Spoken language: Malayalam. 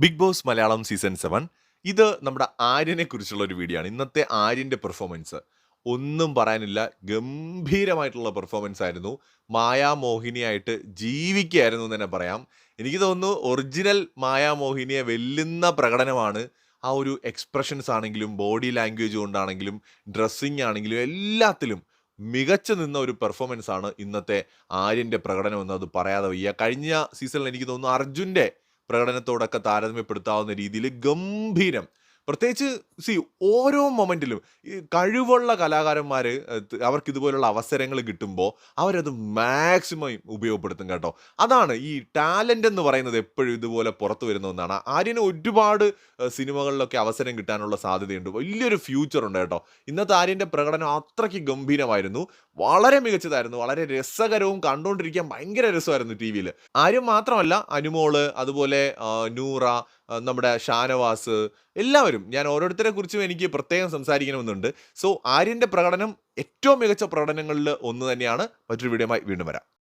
Bigg Boss Malayalam season seven ഇത് നമ്മുടെ ആര്യനെ കുറിച്ചുള്ള ഒരു വീഡിയോ ആണ്. ഇന്നത്തെ ആര്യന്റെ പെർഫോമൻസ് ഒന്നും പറയാനില്ല. ഗംഭീരമായിട്ടുള്ള പെർഫോമൻസ് ആയിരുന്നു. മായാമോഹിനിയായിട്ട് ജീവിക്കുകയായിരുന്നു എന്ന് തന്നെ പറയാം. എനിക്ക് തോന്നുന്നു ഒറിജിനൽ മായാമോഹിനിയെ വെല്ലുന്ന പ്രകടനമാണ്. ആ ഒരു എക്സ്പ്രഷൻസ് ആണെങ്കിലും ബോഡി ലാംഗ്വേജ് കൊണ്ടാണെങ്കിലും ഡ്രസ്സിങ് ആണെങ്കിലും എല്ലാത്തിലും മികച്ചു നിന്ന ഒരു പെർഫോമൻസ് ആണ് ഇന്നത്തെ ആര്യന്റെ പ്രകടനം എന്ന് അത് പറയാതെ വയ്യ. കഴിഞ്ഞ സീസണിൽ എനിക്ക് തോന്നുന്നു അർജുന്റെ പ്രകടനത്തോടൊക്കെ താരതമ്യപ്പെടുത്താവുന്ന രീതിയിൽ ഗംഭീരം പ്രത്യേകിച്ച് സി ഓരോ മൊമെന്റിലും ഈ കഴിവുള്ള കലാകാരന്മാർ അവർക്ക് ഇതുപോലുള്ള അവസരങ്ങൾ കിട്ടുമ്പോൾ അവരത് മാക്സിമം ഉപയോഗപ്പെടുത്തും കേട്ടോ. അതാണ് ഈ ടാലന്റ് എന്ന് പറയുന്നത് എപ്പോഴും ഇതുപോലെ പുറത്തു വരുന്ന ഒന്നാണ്. ആര്യന് ഒരുപാട് സിനിമകളിലൊക്കെ അവസരം കിട്ടാനുള്ള സാധ്യതയുണ്ട്. വലിയൊരു ഫ്യൂച്ചർ ഉണ്ട് കേട്ടോ. ഇന്നത്തെ ആര്യന്റെ പ്രകടനം അത്രയ്ക്ക് ഗംഭീരമായിരുന്നു. വളരെ മികച്ചതായിരുന്നു. വളരെ രസകരവും കണ്ടുകൊണ്ടിരിക്കാൻ ഭയങ്കര രസമായിരുന്നു ടി വിയിൽ ആര്യം മാത്രമല്ല അനുമോൾ അതുപോലെ നൂറ നമ്മുടെ ഷാനവാസ് എല്ലാവരും ഞാൻ ഓരോരുത്തരെ കുറിച്ചും എനിക്ക് പ്രത്യേകം സംസാരിക്കണമെന്നുണ്ട്. സോ ആര്യന്റെ പ്രകടനം ഏറ്റവും മികച്ച പ്രകടനങ്ങളിൽ ഒന്ന് തന്നെയാണ്. മറ്റൊരു വീഡിയോയുമായി വീണ്ടും വരാം.